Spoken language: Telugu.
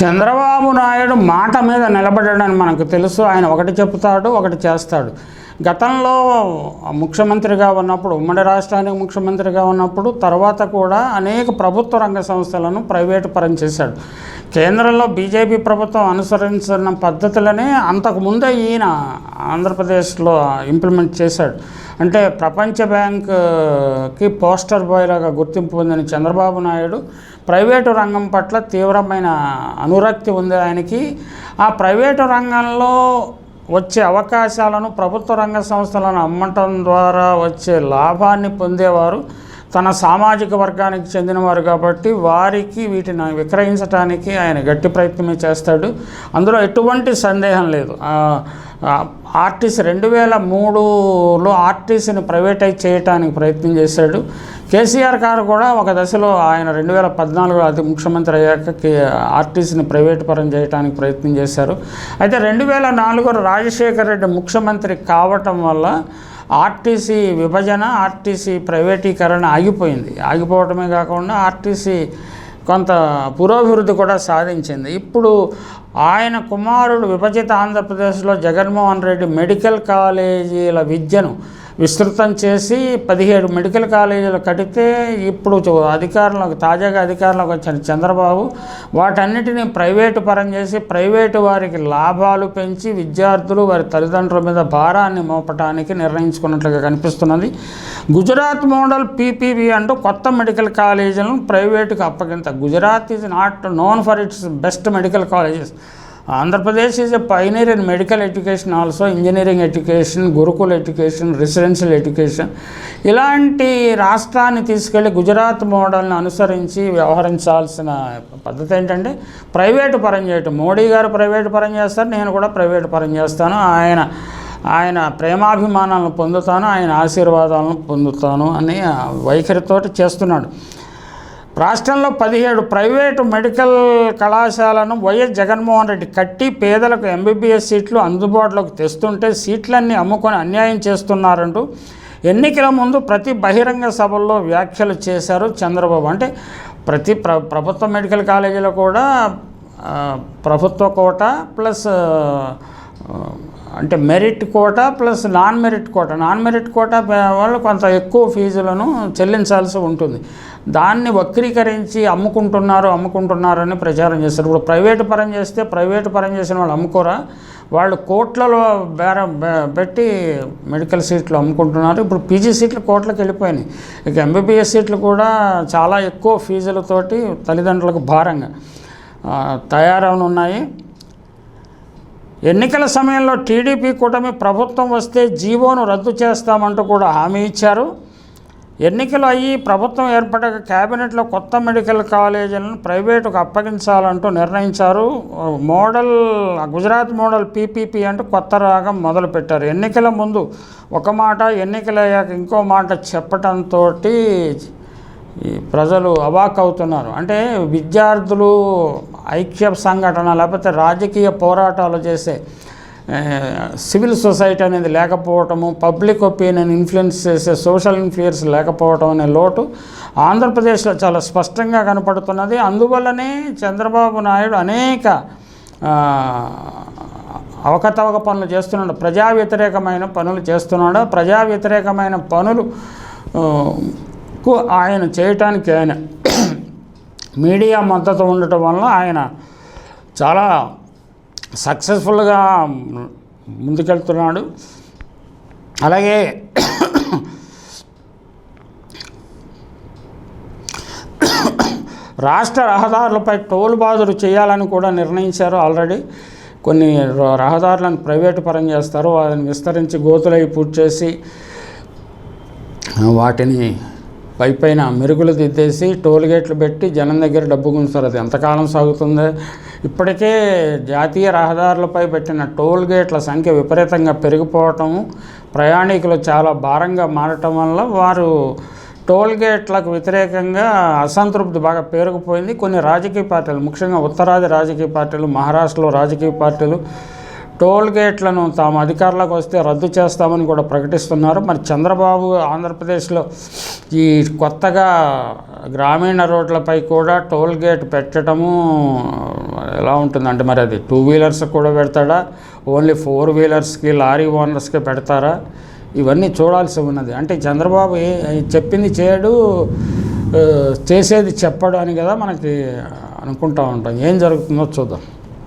చంద్రబాబు నాయుడు మాట మీద నిలబడడని మనకు తెలుసు. ఆయన ఒకటి చెప్తాడు ఒకటి చేస్తాడు. గతంలో ముఖ్యమంత్రిగా ఉన్నప్పుడు ఉమ్మడి రాష్ట్రానికి ముఖ్యమంత్రిగా ఉన్నప్పుడు తర్వాత కూడా అనేక ప్రభుత్వ రంగ సంస్థలను ప్రైవేటు పరం చేశాడు. కేంద్రంలో బీజేపీ ప్రభుత్వం అనుసరించిన పద్ధతులనే అంతకుముందే ఈయన ఆంధ్రప్రదేశ్లో ఇంప్లిమెంట్ చేశాడు. అంటే ప్రపంచ బ్యాంక్కి పోస్టర్ బాయ్లాగా గుర్తింపు పొందిన చంద్రబాబు నాయుడు ప్రైవేటు రంగం పట్ల తీవ్రమైన అనురక్తి ఉంది ఆయనకి. ఆ ప్రైవేటు రంగంలో వచ్చే అవకాశాలను ప్రభుత్వ రంగ సంస్థలను అమ్మటం ద్వారా వచ్చే లాభాన్ని పొందేవారు తన సామాజిక వర్గానికి చెందినవారు కాబట్టి వారికి వీటిని విక్రయించడానికి ఆయన గట్టి ప్రయత్నమే చేస్తాడు. అందులో ఎటువంటి సందేహం లేదు. ఆర్టీసీ రెండు వేల మూడులో ఆర్టీసీని ప్రైవేటైజ్ చేయడానికి ప్రయత్నం చేశాడు. కేసీఆర్ గారు కూడా ఒక దశలో ఆయన రెండు వేల పద్నాలుగులో అతి ముఖ్యమంత్రి అయ్యాక కే ఆర్టీసీని ప్రైవేట్ పరం చేయడానికి ప్రయత్నం చేశారు. అయితే రెండు వేల నాలుగులో రాజశేఖర రెడ్డి ముఖ్యమంత్రి కావటం వల్ల ఆర్టీసీ విభజన ఆర్టీసీ ప్రైవేటీకరణ ఆగిపోయింది. ఆగిపోవటమే కాకుండా ఆర్టీసీ కొంత పురోభివృద్ధి కూడా సాధించింది. ఇప్పుడు ఆయన కుమారుడు విభజిత ఆంధ్రప్రదేశ్లో జగన్మోహన్ రెడ్డి మెడికల్ కాలేజీల విద్యను విస్తృతం చేసి పదిహేడు మెడికల్ కాలేజీలు కడితే ఇప్పుడు అధికారంలోకి తాజాగా అధికారంలోకి వచ్చిన చంద్రబాబు వాటన్నిటిని ప్రైవేటు పరం చేసి ప్రైవేటు వారికి లాభాలు పెంచి విద్యార్థులు వారి తల్లిదండ్రుల మీద భారాన్ని మోపటానికి నిర్ణయించుకున్నట్లుగా కనిపిస్తున్నది. గుజరాత్ మోడల్ పీపీవి అంటూ కొత్త మెడికల్ కాలేజీలను ప్రైవేటుకు అప్పగింత. Gujarat is not known for its best medical colleges. Andhra Pradesh is a pioneer in medical education also engineering education Gurukul education residential education ఇలాంటి రాష్ట్రాన్ని తీసుకెళ్ళి గుజరాత్ మోడల్ని అనుసరించి వ్యవహరించాల్సిన పద్ధతి ఏంటంటే ప్రైవేటు పరం చేయటం. మోడీ గారు ప్రైవేటు పరం చేస్తారు నేను కూడా ప్రైవేటు పరం చేస్తాను. ఆయన ఆయన ప్రేమాభిమానాలను పొందుతాను ఆయన ఆశీర్వాదాలను పొందుతాను అని వైఖరితోటి చేస్తున్నాడు. రాష్ట్రంలో పదిహేడు ప్రైవేటు మెడికల్ కళాశాలను వైఎస్ జగన్మోహన్ రెడ్డి కట్టి పేదలకు ఎంబీబీఎస్ సీట్లు అందుబాటులోకి తెస్తుంటే సీట్లన్నీ అమ్ముకొని అన్యాయం చేస్తున్నారంటూ ఎన్నికల ముందు ప్రతి బహిరంగ సభల్లో వ్యాఖ్యలు చేశారు చంద్రబాబు. అంటే ప్రతి ప్ర ప్రభుత్వ మెడికల్ కాలేజీలో కూడా ప్రభుత్వ కోట ప్లస్ అంటే merit quota plus non merit quota. Non merit quota వాళ్ళు కొంత ఎక్కువ ఫీజులను చెల్లించాల్సి ఉంటుంది. దాన్ని వక్రీకరించి అమ్ముకుంటున్నారు అమ్ముకుంటున్నారు అని ప్రచారం చేస్తారు. ఇప్పుడు ప్రైవేటు పరం చేస్తే ప్రైవేటు పరం చేసిన వాళ్ళు అమ్ముకోరా? వాళ్ళు కోట్లలో బేరం పెట్టి మెడికల్ సీట్లు అమ్ముకుంటున్నారు. ఇప్పుడు పీజీ సీట్లు కోట్లకు వెళ్ళిపోయినాయి. ఇక ఎంబీబీఎస్ సీట్లు కూడా చాలా ఎక్కువ ఫీజులతోటి తల్లిదండ్రులకు భారంగా తయారవనున్నాయి. ఎన్నికల సమయంలో టీడీపీ కూటమి ప్రభుత్వం వస్తే జీవోను రద్దు చేస్తామంటూ కూడా హామీ ఇచ్చారు. ఎన్నికలు అయ్యి ప్రభుత్వం ఏర్పడక కేబినెట్లో కొత్త మెడికల్ కాలేజీలను ప్రైవేటుకు అప్పగించాలంటూ నిర్ణయించారు. మోడల్ గుజరాత్ మోడల్ పీపీపీ అంటూ కొత్త రాగం మొదలుపెట్టారు. ఎన్నికల ముందు ఒక మాట ఎన్నికలయ్యాక ఇంకో మాట చెప్పటంతో ఈ ప్రజలు అవాక్ అవుతున్నారు అంటే విద్యార్థులు ఐక్య సంఘటన లేకపోతే రాజకీయ పోరాటాలు చేసే సివిల్ సొసైటీ అనేది లేకపోవటము పబ్లిక్ ఒపీనియన్ ఇన్ఫ్లుయెన్స్ చేసే సోషల్ ఇన్ఫ్లుయెన్స్ లేకపోవటం అనే లోటు ఆంధ్రప్రదేశ్లో చాలా స్పష్టంగా కనపడుతున్నది. అందువల్లనే చంద్రబాబు నాయుడు అనేక అవకతవక పనులు చేస్తున్నాడు. ప్రజా వ్యతిరేకమైన పనులు చేస్తున్నాడు. ప్రజా వ్యతిరేకమైన పనులు కు ఆయన చేయటానికి ఆయన మీడియా మద్దతు ఉండటం వల్ల ఆయన చాలా సక్సెస్ఫుల్గా ముందుకెళ్తున్నాడు. అలాగే రాష్ట్ర రహదారులపై టోల్ బాదులు చేయాలని కూడా నిర్ణయించారు ఆల్రెడీ. కొన్ని ర- రహదారులను ప్రైవేటు పరం చేస్తారు. వాటిని విస్తరించి గోతులై పూర్తి చేసి వాటిని పై పైన మెరుగులు దిద్దేసి టోల్ గేట్లు పెట్టి జనం దగ్గర డబ్బు గుంజుతారు. అది ఎంతకాలం సాగుతుందో? ఇప్పటికే జాతీయ రహదారులపై పెట్టిన టోల్ గేట్ల సంఖ్య విపరీతంగా పెరిగిపోవటము ప్రయాణికులు చాలా భారంగా మారటం వల్ల వారు టోల్ గేట్లకు వ్యతిరేకంగా అసంతృప్తి బాగా పేరుకుపోయింది. కొన్ని రాజకీయ పార్టీలు ముఖ్యంగా ఉత్తరాది రాజకీయ పార్టీలు మహారాష్ట్రలో రాజకీయ పార్టీలు టోల్ గేట్లను తాము అధికారులకు వస్తే రద్దు చేస్తామని కూడా ప్రకటిస్తున్నారు. మరి చంద్రబాబు ఆంధ్రప్రదేశ్లో ఈ కొత్తగా గ్రామీణ రోడ్లపై కూడా టోల్ గేట్ పెట్టడము ఎలా ఉంటుందంటే మరి అది టూ వీలర్స్ కూడా పెడతాడా? ఓన్లీ ఫోర్ వీలర్స్కి లారీ ఓనర్స్కి పెడతారా? ఇవన్నీ చూడాల్సి ఉన్నది. అంటే చంద్రబాబు ఏ చెప్పింది చేయడు చేసేది చెప్పడు అని కదా మనకి అనుకుంటా ఉంటాం. ఏం జరుగుతుందో చూద్దాం.